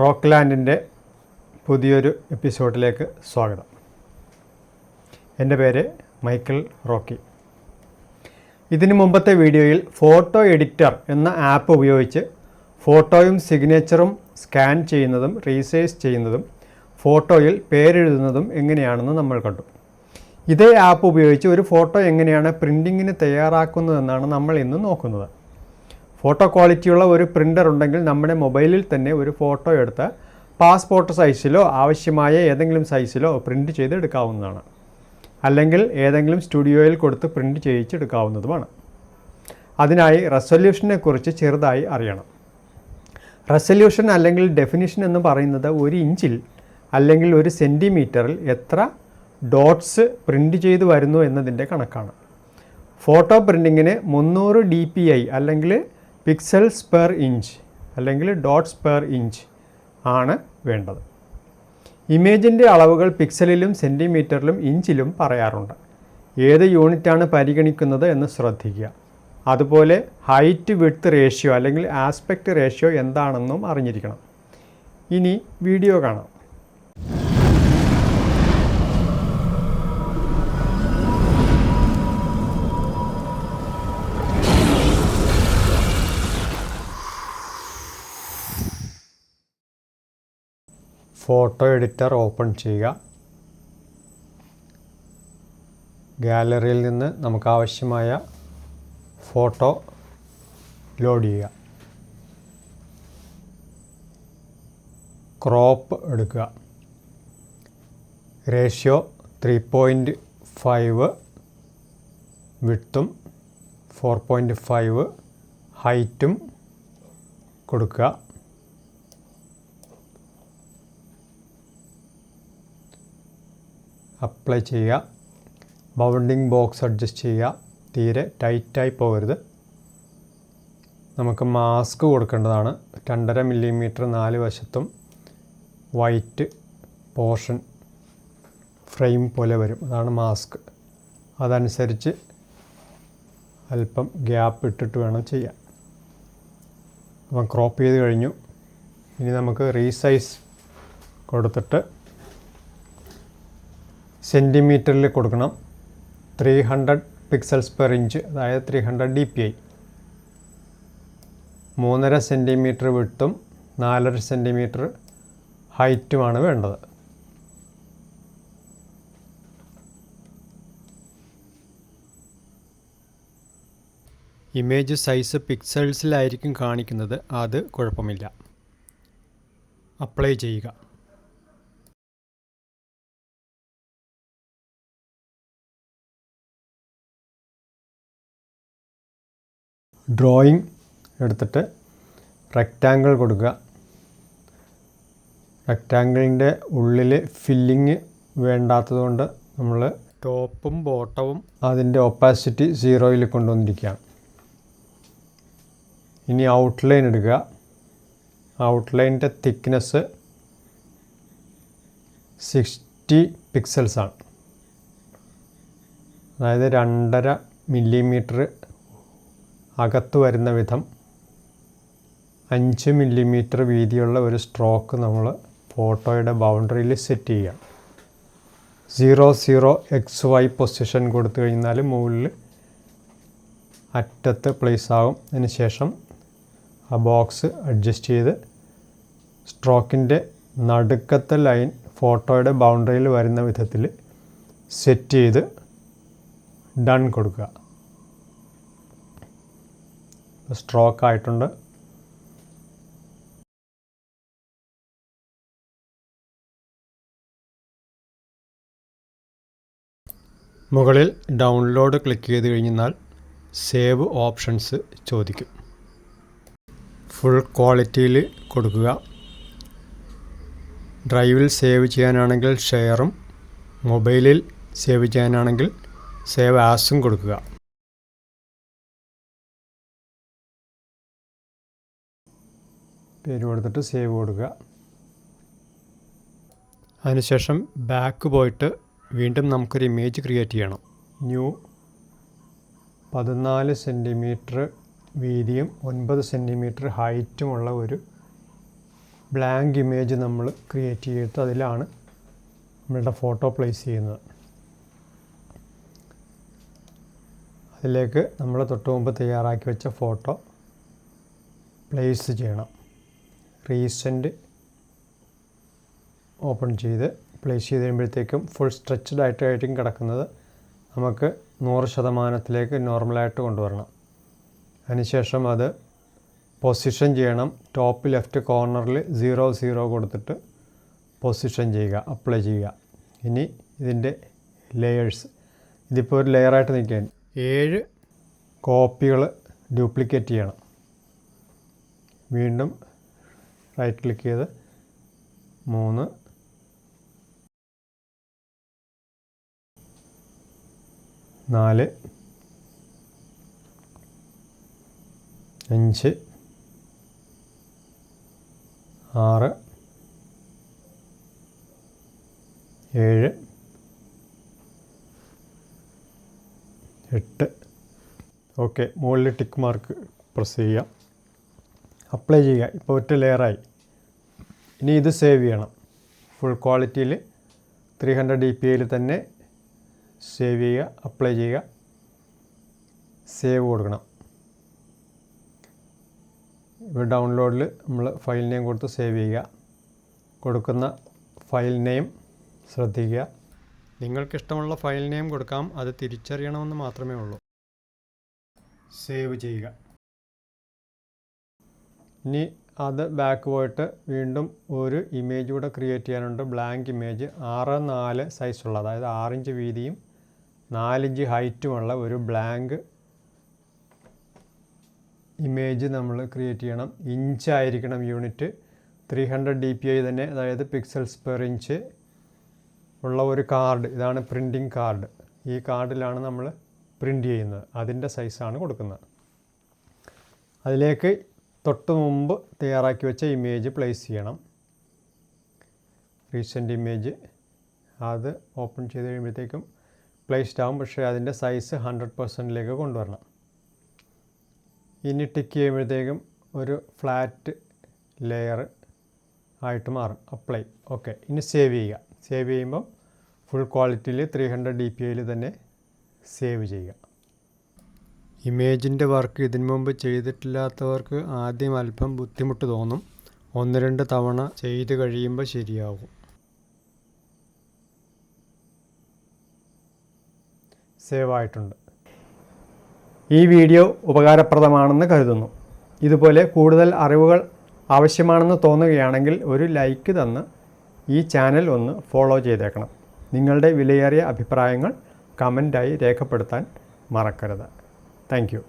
Rock ലാൻഡിന്റെ പുതിയൊരു എപ്പിസോഡിലേക്ക് സ്വാഗതം. എന്റെ പേര് മൈക്കിൾ റോക്കി. ഇതിനു മുമ്പത്തെ വീഡിയോയിൽ ഫോട്ടോ എഡിറ്റർ എന്ന ആപ്പ് ഉപയോഗിച്ച് ഫോട്ടോയും സിഗ്നേച്ചറും സ്കാൻ ചെയ്യുന്നതും റീസൈസ് ചെയ്യുന്നതും ഫോട്ടോയിൽ പേരെഴുതുന്നതും എങ്ങനെയാണെന്ന് നമ്മൾ കണ്ടു. ഇതേ ആപ്പ് ഉപയോഗിച്ച് ഒരു ഫോട്ടോ എങ്ങനെയാണ് പ്രിന്റിങ്ങിന് തയ്യാറാക്കുന്നതെന്നാണ് നമ്മൾ ഇന്ന് നോക്കുന്നത്. ഫോട്ടോ ക്വാളിറ്റിയുള്ള ഒരു പ്രിന്റർ ഉണ്ടെങ്കിൽ നമ്മുടെ മൊബൈലിൽ തന്നെ ഒരു ഫോട്ടോ എടുത്ത് പാസ്പോർട്ട് സൈസിലോ ആവശ്യമായ ഏതെങ്കിലും സൈസിലോ പ്രിന്റ് ചെയ്ത് എടുക്കാവുന്നതാണ്. അല്ലെങ്കിൽ ഏതെങ്കിലും സ്റ്റുഡിയോയിൽ കൊടുത്ത് പ്രിന്റ് ചെയ്യിച്ചെടുക്കാവുന്നതുമാണ് അതിനായി റെസൊല്യൂഷനെക്കുറിച്ച് ചെറുതായി അറിയണം. റെസൊല്യൂഷൻ അല്ലെങ്കിൽ ഡെഫിനിഷൻ എന്ന് പറയുന്നത് ഒരു ഇഞ്ചിൽ അല്ലെങ്കിൽ ഒരു സെന്റിമീറ്ററിൽ എത്ര ഡോട്ട്സ് പ്രിന്റ് ചെയ്ത് വരുന്നു എന്നതിന്റെ കണക്കാണ്. ഫോട്ടോ പ്രിന്റിങ്ങിന് മുന്നൂറ് ഡി പി ഐ അല്ലെങ്കിൽ പിക്സൽസ് പെർ ഇഞ്ച് അല്ലെങ്കിൽ ഡോട്ട്സ് പെർ ഇഞ്ച് ആണ് വേണ്ടത്. ഇമേജിന്റെ അളവുകൾ പിക്സലിലും സെന്റിമീറ്ററിലും ഇഞ്ചിലും പറയാറുണ്ട്. ഏത് യൂണിറ്റാണ് പരിഗണിക്കുന്നത് എന്ന് ശ്രദ്ധിക്കുക. അതുപോലെ ഹൈറ്റ് വിഡ്ത്ത് റേഷ്യോ അല്ലെങ്കിൽ ആസ്പെക്റ്റ് റേഷ്യോ എന്താണെന്നും അറിഞ്ഞിരിക്കണം. ഇനി വീഡിയോ കാണാം. ഫോട്ടോ എഡിറ്റർ ഓപ്പൺ ചെയ്യുക. ഗാലറിയിൽ നിന്ന് നമുക്ക് ആവശ്യമായ ഫോട്ടോ ലോഡ് ചെയ്യുക. ക്രോപ്പ് എടുക്കുക. റേഷ്യോ ത്രീ പോയിന്റ് ഫൈവ് വിട്ടും ഫോർ പോയിന്റ് ഫൈവ് ഹൈറ്റും കൊടുക്കുക. അപ്ലൈ ചെയ്യുക. ബൗണ്ടിങ് ബോക്സ് അഡ്ജസ്റ്റ് ചെയ്യുക. തീരെ ടൈറ്റായി പോകരുത്. നമുക്ക് മാസ്ക് കൊടുക്കേണ്ടതാണ്. രണ്ടര മില്ലിമീറ്റർ നാല് വശത്തും വൈറ്റ് പോർഷൻ ഫ്രെയിം പോലെ വരും. അതാണ് മാസ്ക് അതനുസരിച്ച് അല്പം ഗ്യാപ്പ് ഇട്ടിട്ട് വേണം ചെയ്യാൻ. അപ്പം ക്രോപ്പ് ചെയ്ത് കഴിഞ്ഞു. ഇനി നമുക്ക് റീസൈസ് കൊടുത്തിട്ട് സെന്റിമീറ്ററിൽ കൊടുക്കണം three hundred pixels per inch അതായത് three hundred D P I. മൂന്നര സെന്റിമീറ്റർ വിട്ടും നാലര സെന്റിമീറ്റർ ഹൈറ്റുമാണ് വേണ്ടത്. ഇമേജ് സൈസ് പിക്സൽസിലായിരിക്കും കാണിക്കുന്നത് അത് കുഴപ്പമില്ല. അപ്ലൈ ചെയ്യുക. ഡ്രോയിങ് എടുത്തിട്ട് റെക്റ്റാങ്കിൾ കൊടുക്കുക. റെക്റ്റാങ്കിളിന്റെ ഉള്ളിൽ ഫില്ലിങ് വേണ്ടാത്തതുകൊണ്ട് നമ്മൾ ടോപ്പും ബോട്ടവും അതിന്റെ ഒപ്പാസിറ്റി സീറോയിൽ കൊണ്ടുവന്നിരിക്കുകയാണ് ഇനി ഔട്ട്ലൈൻ എടുക്കുക ഔട്ട്ലൈനിന്റെ തിക്നെസ് സിക്സ്റ്റി പിക്സൽസാണ് അതായത് രണ്ടര മില്ലിമീറ്റർ അകത്ത് വരുന്ന വിധം അഞ്ച് മില്ലിമീറ്റർ വീതിയുള്ള ഒരു സ്ട്രോക്ക് നമ്മൾ ഫോട്ടോയുടെ ബൗണ്ടറിയിൽ സെറ്റ് ചെയ്യുക zero zero X Y position കൊടുത്തു കഴിഞ്ഞാൽ മുകളിൽ അറ്റത്ത് പ്ലേസ് ആകും. അതിന് ശേഷം ആ ബോക്സ് അഡ്ജസ്റ്റ് ചെയ്ത് സ്ട്രോക്കിന്റെ നടുക്കത്തെ ലൈൻ ഫോട്ടോയുടെ ബൗണ്ടറിയിൽ വരുന്ന വിധത്തിൽ സെറ്റ് ചെയ്ത് ഡൺ കൊടുക്കുക. സ്ട്രോക്ക് ആയിട്ടുണ്ട്. മുകളിൽ ഡൗൺലോഡ് ക്ലിക്ക് ചെയ്ത് കഴിഞ്ഞാൽ സേവ് ഓപ്ഷൻസ് ചോദിക്കും. ഫുൾ ക്വാളിറ്റിയിൽ കൊടുക്കുക. ഡ്രൈവിൽ സേവ് ചെയ്യാനാണെങ്കിൽ ഷെയറും മൊബൈലിൽ സേവ് ചെയ്യാനാണെങ്കിൽ സേവ് ആസും കൊടുക്കുക. പേര് കൊടുത്തിട്ട് സേവ് കൊടുക്കുക. അതിനുശേഷം ബാക്ക് പോയിട്ട് വീണ്ടും നമുക്കൊരു ഇമേജ് ക്രിയേറ്റ് ചെയ്യണം. ന്യൂ പതിനാല് സെന്റിമീറ്റർ വീതിയും ഒൻപത് സെന്റിമീറ്റർ ഹൈറ്റുമുള്ള ഒരു ബ്ലാങ്ക് ഇമേജ് നമ്മൾ ക്രിയേറ്റ് ചെയ്തിട്ട് അതിലാണ് നമ്മളുടെ ഫോട്ടോ പ്ലേസ് ചെയ്യുന്നത്. അതിലേക്ക് നമ്മൾ തൊട്ട് മുമ്പ് തയ്യാറാക്കി വെച്ച ഫോട്ടോ പ്ലേസ് ചെയ്യണം. റീസെന്റ് ഓപ്പൺ ചെയ്ത് പ്ലേസ് ചെയ്ത് കഴിയുമ്പോഴത്തേക്കും ഫുൾ സ്ട്രെച്ചഡ് ആയിട്ടായിരിക്കും കിടക്കുന്നത്. നമുക്ക് നൂറ് ശതമാനത്തിലേക്ക് നോർമലായിട്ട് കൊണ്ടുവരണം. അതിനുശേഷം അത് പൊസിഷൻ ചെയ്യണം. ടോപ്പ് ലെഫ്റ്റ് കോർണറിൽ സീറോ സീറോ കൊടുത്തിട്ട് പൊസിഷൻ ചെയ്യുക അപ്ലൈ ചെയ്യുക. ഇനി ഇതിന്റെ ലെയേഴ്സ് ഇതിപ്പോൾ ഒരു ലെയറായിട്ട് നിൽക്കുകയാണ്. ഏഴ് കോപ്പികൾ ഡ്യൂപ്ലിക്കേറ്റ് ചെയ്യണം. വീണ്ടും റൈറ്റ് ക്ലിക്ക് ചെയ്ത് മൂന്ന്. നാല്. അഞ്ച്. ആറ്. ഏഴ്. എട്ട്. ഓക്കെ മുകളിൽ ടിക്ക് മാർക്ക് പ്രസ് ചെയ്യുക. അപ്ലൈ ചെയ്യുക. ഇപ്പോൾ ഒറ്റ ലെയറായി ഇനി ഇത് സേവ് ചെയ്യണം. ഫുൾ ക്വാളിറ്റിയിൽ ത്രീ ഹൺഡ്രഡ് ഡി പി ഐയിൽ തന്നെ സേവ് ചെയ്യുക അപ്ലൈ ചെയ്യുക സേവ് കൊടുക്കണം. ഇപ്പോൾ ഡൗൺലോഡിൽ നമ്മൾ ഫയൽ നെയിം കൊടുത്ത് സേവ് ചെയ്യുക. കൊടുക്കുന്ന ഫയൽ നെയിം ശ്രദ്ധിക്കുക. നിങ്ങൾക്കിഷ്ടമുള്ള ഫയൽ നെയിം കൊടുക്കാം അത് തിരിച്ചറിയണമെന്ന് മാത്രമേ ഉള്ളൂ. സേവ് ചെയ്യുക. ഇനി അത് ബാക്ക് പോയിട്ട് വീണ്ടും ഒരു ഇമേജ് കൂടെ ക്രിയേറ്റ് ചെയ്യാനുണ്ട്. ബ്ലാങ്ക് ഇമേജ് ആറ് നാല് സൈസുള്ള അതായത് ആറിഞ്ച് വീതിയും നാലിഞ്ച് ഹൈറ്റുമുള്ള ഒരു ബ്ലാങ്ക് ഇമേജ് നമ്മൾ ക്രിയേറ്റ് ചെയ്യണം. ഇഞ്ച് ആയിരിക്കണം unit three hundred D P I തന്നെ അതായത് പിക്സൽസ് പെർ ഇഞ്ച് ഉള്ള ഒരു കാർഡ് ഇതാണ് പ്രിന്റിങ് കാർഡ് ഈ കാർഡിലാണ് നമ്മൾ പ്രിന്റ് ചെയ്യുന്നത്. അതിന്റെ സൈസാണ് കൊടുക്കുന്നത്. അതിലേക്ക് തൊട്ട് മുമ്പ് തയ്യാറാക്കി വെച്ച ഇമേജ് പ്ലേസ് ചെയ്യണം. റീസെന്റ് ഇമേജ് അത് ഓപ്പൺ ചെയ്ത് കഴിയുമ്പോഴത്തേക്കും പ്ലേസ്ഡ് ആവും. പക്ഷേ അതിന്റെ സൈസ് ഹൺഡ്രഡ് പെർസെന്റിലേക്ക് കൊണ്ടുവരണം. ഇനി ടിക്ക് ചെയ്യുമ്പോഴത്തേക്കും ഒരു ഫ്ലാറ്റ് ലെയർ ആയിട്ട് മാറും. അപ്ലൈ ഓക്കെ ഇനി സേവ് ചെയ്യുക. സേവ് ചെയ്യുമ്പം ഫുൾ ക്വാളിറ്റിയിൽ ത്രീ ഹൺഡ്രഡ് ഡി പി ഐയിൽ തന്നെ സേവ് ചെയ്യുക. ഇമേജിന്റെ വർക്ക് ഇതിനു മുമ്പ് ചെയ്തിട്ടില്ലാത്തവർക്ക് ആദ്യം അല്പം ബുദ്ധിമുട്ട് തോന്നും. ഒന്ന് രണ്ട് തവണ ചെയ്ത് കഴിയുമ്പോൾ ശരിയാകും സേവ് ആയിട്ടുണ്ട്. ഈ വീഡിയോ ഉപകാരപ്രദമാണെന്ന് കരുതുന്നു. ഇതുപോലെ കൂടുതൽ അറിവുകൾ ആവശ്യമാണെന്ന് തോന്നുകയാണെങ്കിൽ ഒരു ലൈക്ക് തന്ന് ഈ ചാനൽ ഒന്ന് ഫോളോ ചെയ്തേക്കണം. നിങ്ങളുടെ വിലയേറിയ അഭിപ്രായങ്ങൾ കമന്റായി രേഖപ്പെടുത്താൻ മറക്കരുത്. Thank you.